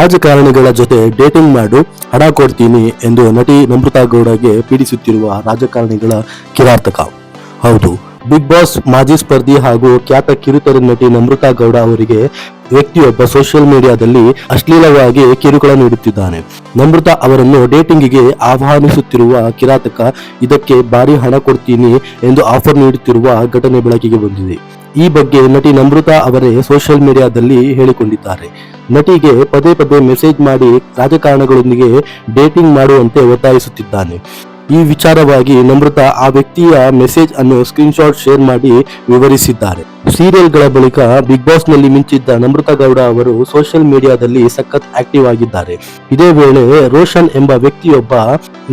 ರಾಜಕಾರಣಿಗಳ ಜೊತೆ ಡೇಟಿಂಗ್ ಮಾಡು, ಹಣ ಕೊಡ್ತೀನಿ ಎಂದು ನಟಿ ನಮೃತಾ ಗೌಡಗೆ ಪೀಡಿಸುತ್ತಿರುವ ರಾಜಕಾರಣಿಗಳ ಕಿರಾತಕ. ಹೌದು ಬಿಗ್ ಬಾಸ್ ಮಾಜಿ ಸ್ಪರ್ಧಿ ಹಾಗೂ ಖ್ಯಾತ ಕಿರುತೆರೆ ನಟಿ ನಮೃತಾ ಗೌಡ ಅವರಿಗೆ ವ್ಯಕ್ತಿಯೊಬ್ಬ ಸೋಷಿಯಲ್ ಮೀಡಿಯಾದಲ್ಲಿ ಅಶ್ಲೀಲವಾಗಿ ಕಿರುಕುಳ ನೀಡುತ್ತಿದ್ದಾನೆ. ನಮೃತಾ ಅವರನ್ನು ಡೇಟಿಂಗಿಗೆ ಆಹ್ವಾನಿಸುತ್ತಿರುವ ಕಿರಾತಕ ಇದಕ್ಕೆ ಭಾರಿ ಹಣ ಕೊಡ್ತೀನಿ ಎಂದು ಆಫರ್ ನೀಡುತ್ತಿರುವ ಘಟನೆ ಬೆಳಕಿಗೆ ಬಂದಿದೆ. ಈ ಬಗ್ಗೆ ನಟಿ ನಮೃತಾ ಅವರೇ ಸೋಷಿಯಲ್ ಮೀಡಿಯಾದಲ್ಲಿ ಹೇಳಿಕೊಂಡಿದ್ದಾರೆ. ನಟಿಗೆ ಪದೇ ಪದೇ ಮೆಸೇಜ್ ಮಾಡಿ ರಾಜಕಾರಣಗಳೊಂದಿಗೆ ಡೇಟಿಂಗ್ ಮಾಡುವಂತೆ ಒತ್ತಾಯಿಸುತ್ತಿದ್ದಾನೆ. ಈ ವಿಚಾರವಾಗಿ ನಮೃತ ಆ ವ್ಯಕ್ತಿಯ ಮೆಸೇಜ್ ಅನ್ನು ಸ್ಕ್ರೀನ್ಶಾಟ್ ಶೇರ್ ಮಾಡಿ ವಿವರಿಸಿದ್ದಾರೆ. ಸೀರಿಯಲ್ಗಳ ಬಳಿಕ ಬಿಗ್ ಬಾಸ್ನಲ್ಲಿ ಮಿಂಚಿದ್ದ ನಮೃತ ಗೌಡ ಅವರು ಸೋಷಿಯಲ್ ಮೀಡಿಯಾದಲ್ಲಿ ಸಖತ್ ಆಕ್ಟಿವ್ ಆಗಿದ್ದಾರೆ. ಇದೇ ವೇಳೆ ರೋಷನ್ ಎಂಬ ವ್ಯಕ್ತಿಯೊಬ್ಬ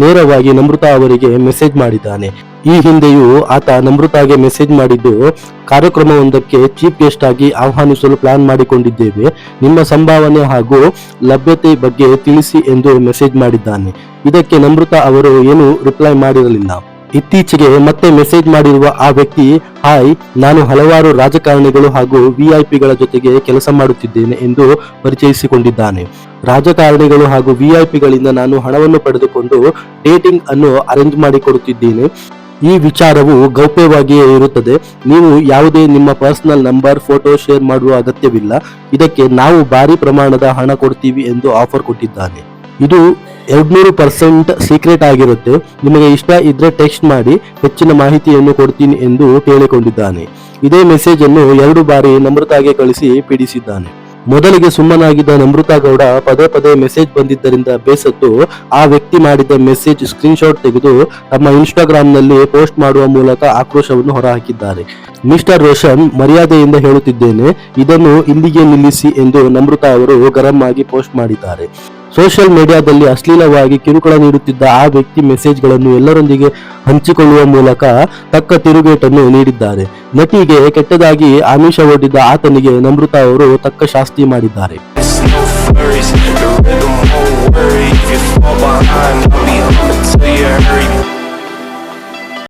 ನೇರವಾಗಿ ನಮೃತ ಅವರಿಗೆ ಮೆಸೇಜ್ ಮಾಡಿದ್ದಾನೆ. ಈ ಹಿಂದೆಯೂ ಆತ ನಮೃತಾಗೆ ಮೆಸೇಜ್ ಮಾಡಿದ್ದು, ಕಾರ್ಯಕ್ರಮವೊಂದಕ್ಕೆ ಚೀಫ್ ಗೆಸ್ಟ್ ಆಗಿ ಆಹ್ವಾನಿಸಲು ಪ್ಲಾನ್ ಮಾಡಿಕೊಂಡಿದ್ದೇವೆ. ನಿಮ್ಮ ಸಂಭಾವನೆ ಹಾಗೂ ಲಭ್ಯತೆ ಬಗ್ಗೆ ತಿಳಿಸಿ ಎಂದು ಮೆಸೇಜ್ ಮಾಡಿದ್ದಾನೆ. ಇದಕ್ಕೆ ನಮೃತ ಅವರು ಏನು ರಿಪ್ಲೈ ಮಾಡಿರಲಿಲ್ಲ. ಇತ್ತೀಚೆಗೆ ಮತ್ತೆ ಮೆಸೇಜ್ ಮಾಡಿರುವ ಆ ವ್ಯಕ್ತಿ ಹಾಯ್ ನಾನು ಹಲವಾರು ರಾಜಕಾರಣಿಗಳು ಹಾಗೂ ವಿಐಪಿಗಳ ಜೊತೆಗೆ ಕೆಲಸ ಮಾಡುತ್ತಿದ್ದೇನೆ ಎಂದು ಪರಿಚಯಿಸಿಕೊಂಡಿದ್ದಾನೆ. ರಾಜಕಾರಣಿಗಳು ಹಾಗೂ ವಿಐಪಿಗಳಿಂದ ನಾನು ಹಣವನ್ನು ಪಡೆದುಕೊಂಡು ಡೇಟಿಂಗ್ ಅನ್ನು ಅರೇಂಜ್ ಮಾಡಿಕೊಡುತ್ತಿದ್ದೇನೆ. ಈ ವಿಚಾರವು ಗೌಪ್ಯವಾಗಿಯೇ ಇರುತ್ತದೆ. ನೀವು ಯಾವುದೇ ನಿಮ್ಮ ಪರ್ಸನಲ್ ನಂಬರ್, ಫೋಟೋ ಶೇರ್ ಮಾಡುವ ಅಗತ್ಯವಿಲ್ಲ. ಇದಕ್ಕೆ ನಾವು ಭಾರಿ ಪ್ರಮಾಣದ ಹಣ ಕೊಡ್ತೀವಿ ಎಂದು ಆಫರ್ ಕೊಟ್ಟಿದ್ದಾನೆ. ಇದು ಎರಡ್ನೂರು ಪರ್ಸೆಂಟ್ ಸೀಕ್ರೆಟ್ ಆಗಿರುತ್ತೆ. ನಿಮಗೆ ಇಷ್ಟ ಇದ್ರೆ ಟೆಕ್ಸ್ಟ್ ಮಾಡಿ, ಹೆಚ್ಚಿನ ಮಾಹಿತಿಯನ್ನು ಕೊಡ್ತೀನಿ ಎಂದು ಹೇಳಿಕೊಂಡಿದ್ದಾನೆ. ಇದೇ ಮೆಸೇಜ್ ಅನ್ನು ಎರಡು ಬಾರಿ ನಮ್ರತಾಗೆ ಕಳಿಸಿ ಪೀಡಿಸಿದ್ದಾನೆ. ಮೊದಲಿಗೆ ಸುಮ್ಮನಾಗಿದ್ದ ನಮೃತಾ ಗೌಡ ಪದೇ ಪದೇ ಮೆಸೇಜ್ ಬಂದಿದ್ದರಿಂದ ಬೇಸತ್ತು ಆ ವ್ಯಕ್ತಿ ಮಾಡಿದ ಮೆಸೇಜ್ ಸ್ಕ್ರೀನ್ಶಾಟ್ ತೆಗೆದು ತಮ್ಮ ಇನ್ಸ್ಟಾಗ್ರಾಮ್ನಲ್ಲಿ ಪೋಸ್ಟ್ ಮಾಡುವ ಮೂಲಕ ಆಕ್ರೋಶವನ್ನು ಹೊರಹಾಕಿದ್ದಾರೆ. ಮಿಸ್ಟರ್ ರೋಷನ್ ಮರ್ಯಾದೆಯಿಂದ ಹೇಳುತ್ತಿದ್ದೇನೆ, ಇದನ್ನು ಇಲ್ಲಿಗೆ ನಿಲ್ಲಿಸಿ ಎಂದು ನಮೃತಾ ಅವರು ಗರಂ ಆಗಿ ಪೋಸ್ಟ್ ಮಾಡಿದ್ದಾರೆ. ಸೋಷಿಯಲ್ ಮೀಡಿಯಾದಲ್ಲಿ ಅಶ್ಲೀಲವಾಗಿ ಕಿರುಕುಳ ನೀಡುತ್ತಿದ್ದ ಆ ವ್ಯಕ್ತಿ ಮೆಸೇಜ್ಗಳನ್ನು ಎಲ್ಲರೊಂದಿಗೆ ಹಂಚಿಕೊಳ್ಳುವ ಮೂಲಕ ತಕ್ಕ ತಿರುಗೇಟನ್ನು ನೀಡಿದ್ದಾರೆ ನಟಿಗೆ ಕೆಟ್ಟದಾಗಿ ಆಮಿಷ ಒಡ್ಡಿದ್ದ ಆತನಿಗೆ ನಮೃತ ಅವರು ತಕ್ಕ ಶಾಸ್ತಿ ಮಾಡಿದ್ದಾರೆ.